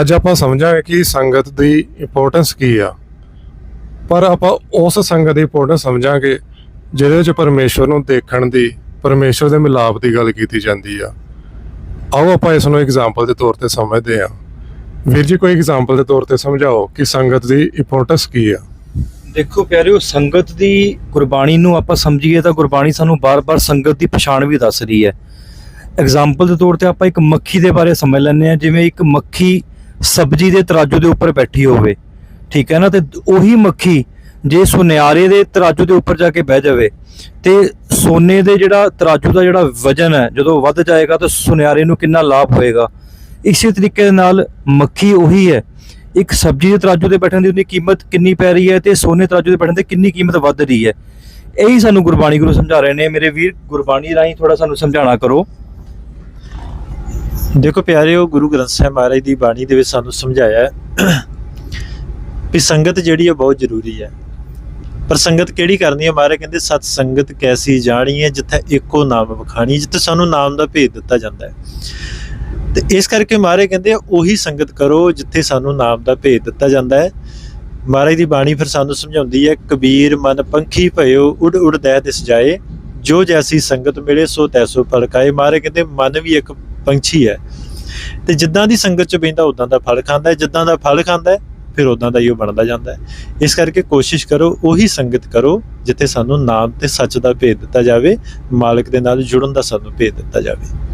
ਅੱਜ ਆਪਾਂ ਸਮਝਾਂਗੇ ਕਿ ਸੰਗਤ ਦੀ ਇੰਪੋਰਟੈਂਸ ਕੀ ਆ। ਪਰ ਆਪਾਂ ਉਸ ਸੰਗਤ ਦੀ ਇੰਪੋਰਟੈਂਸ ਸਮਝਾਂਗੇ ਜਿਹਦੇ ਵਿੱਚ ਪਰਮੇਸ਼ਵਰ ਨੂੰ ਦੇਖਣ ਦੀ, ਪਰਮੇਸ਼ਵਰ ਦੇ ਮਿਲਾਪ ਦੀ ਗੱਲ ਕੀਤੀ ਜਾਂਦੀ ਆ। ਆਓ ਆਪਾਂ ਇਸ ਨੂੰ ਐਗਜ਼ਾਮਪਲ ਦੇ ਤੌਰ ਤੇ ਸਮਝਦੇ ਹਾਂ। ਵੀਰ ਜੀ, ਕੋਈ ਐਗਜ਼ਾਮਪਲ ਦੇ ਤੌਰ ਤੇ ਸਮਝਾਓ ਕਿ ਸੰਗਤ ਦੀ ਇੰਪੋਰਟੈਂਸ ਕੀ ਆ। ਦੇਖੋ ਪਿਆਰਿਓ, ਸੰਗਤ ਦੀ ਗੁਰਬਾਣੀ ਨੂੰ ਆਪਾਂ ਸਮਝੀਏ ਤਾਂ ਗੁਰਬਾਣੀ ਸਾਨੂੰ ਬਾਰ-ਬਾਰ ਸੰਗਤ ਦੀ ਪਛਾਣ ਵੀ ਦੱਸ ਰਹੀ ਹੈ। ਐਗਜ਼ਾਮਪਲ ਦੇ ਤੌਰ ਤੇ ਆਪਾਂ ਇੱਕ ਮੱਖੀ ਦੇ ਬਾਰੇ ਸਮਝ ਲੈਂਦੇ ਆ ਜਿਵੇਂ ਇੱਕ ਮੱਖੀ ਸਬਜ਼ੀ ਦੇ ਤਰਾਜੂ ਦੇ ਉੱਪਰ ਬੈਠੀ ਹੋਵੇ। ਠੀਕ ਹੈ ਨਾ? ਤੇ ਉਹੀ ਮੱਖੀ ਜੇ ਸੁਨਿਆਰੇ ਦੇ ਤਰਾਜੂ ਦੇ ਉੱਪਰ ਜਾ ਕੇ ਬਹਿ ਜਾਵੇ, ਤੇ ਸੋਨੇ ਦੇ ਜਿਹੜਾ ਤਰਾਜੂ ਦਾ ਜਿਹੜਾ ਵਜਨ ਹੈ, ਜਦੋਂ ਵੱਧ ਜਾਏਗਾ ਤਾਂ ਸੁਨਿਆਰੇ ਨੂੰ ਕਿੰਨਾ ਲਾਭ ਹੋਏਗਾ? ਇਸੇ ਤਰੀਕੇ ਦੇ ਨਾਲ ਮੱਖੀ ਉਹੀ ਹੈ। ਇੱਕ ਸਬਜ਼ੀ ਦੇ ਤਰਾਜੂ ਤੇ ਬੈਠਣ ਦੀ ਉਹਦੀ ਕੀਮਤ ਕਿੰਨੀ ਪੈ ਰਹੀ ਹੈ ਤੇ ਸੋਨੇ ਤਰਾਜੂ ਤੇ ਬੈਠਣ ਤੇ ਕਿੰਨੀ ਕੀਮਤ ਵੱਧ ਰਹੀ ਹੈ? ਇਹੀ ਸਾਨੂੰ ਗੁਰਬਾਣੀ ਗੁਰੂ ਸਮਝਾ ਰਹੇ ਨੇ। ਮੇਰੇ ਵੀਰ, ਗੁਰਬਾਣੀ ਰਾਹੀਂ ਥੋੜਾ ਸਾਨੂੰ ਸਮਝਾਣਾ ਕਰੋ। ਦੇਖੋ ਪਿਆਰਿਓ ਗੁਰੂ ਗ੍ਰੰਥ ਸਾਹਿਬ ਮਹਾਰਾਜ ਦੀ ਬਾਣੀ ਦੇ ਵਿੱਚ ਸਾਨੂੰ ਸਮਝਾਇਆ ਹੈ ਵੀ ਸੰਗਤ ਜਿਹੜੀ ਹੈ ਬਹੁਤ ਜ਼ਰੂਰੀ ਹੈ। ਪਰ ਸੰਗਤ ਕਿਹੜੀ ਕਰਨੀ ਹੈ ਮਹਾਰਾਜ ਕਹਿੰਦੇ, ਸਤ ਸੰਗਤ ਕੈਸੀ ਜਾਣੀ ਹੈ ਜਿੱਥੇ ਇੱਕੋ ਨਾਮ ਵਖਾਣੀ, ਜਿੱਥੇ ਸਾਨੂੰ ਨਾਮ ਦਾ ਭੇਦ ਦਿੱਤਾ ਜਾਂਦਾ ਹੈ। ਤੇ ਇਸ ਕਰਕੇ ਮਹਾਰਾਜ ਕਹਿੰਦੇ ਉਹੀ ਸੰਗਤ ਕਰੋ, ਜਿੱਥੇ ਸਾਨੂੰ ਨਾਮ ਦਾ ਭੇਦ ਦਿੱਤਾ ਜਾਂਦਾ ਹੈ। ਮਹਾਰਾਜ ਦੀ ਬਾਣੀ ਫਿਰ ਸਾਨੂੰ ਸਮਝਾਉਂਦੀ ਹੈ, ਕਬੀਰ ਮਨ ਪੰਖੀ ਭਇਓ ਉਡ ਉਡ ਦਹਿ ਦਿਸ ਜਾਏ, ਜੋ ਜੈਸੀ ਸੰਗਤ ਮਿਲੇ, ਸੋ ਤੈਸੋ ਫਲਕਾਏ ਮਹਾਰਾਜ ਕਹਿੰਦੇ, ਮਨ ਵੀ ਇੱਕ ਪੰਛੀ ਹੈ। ਤੇ ਜਿੱਦਾਂ ਦੀ ਸੰਗਤ ਚ ਬੈਂਦਾ ਉਦਾਂ ਦਾ ਫਲ ਖਾਂਦਾ ਹੈ। ਜਿੱਦਾਂ ਦਾ ਫਲ ਖਾਂਦਾ ਹੈ, ਫਿਰ ਉਦਾਂ ਦਾ ਹੀ ਉਹ ਬਣਦਾ ਜਾਂਦਾ ਹੈ। ਇਸ ਕਰਕੇ ਕੋਸ਼ਿਸ਼ ਕਰੋ, ਉਹੀ ਸੰਗਤ ਕਰੋ, ਜਿੱਥੇ ਸਾਨੂੰ ਨਾਮ ਤੇ ਸੱਚ ਦਾ ਭੇਦ ਦਿੱਤਾ ਜਾਵੇ, ਮਾਲਕ ਦੇ ਨਾਲ ਜੁੜਨ ਦਾ ਸਾਨੂੰ ਭੇਦ ਦਿੱਤਾ ਜਾਵੇ।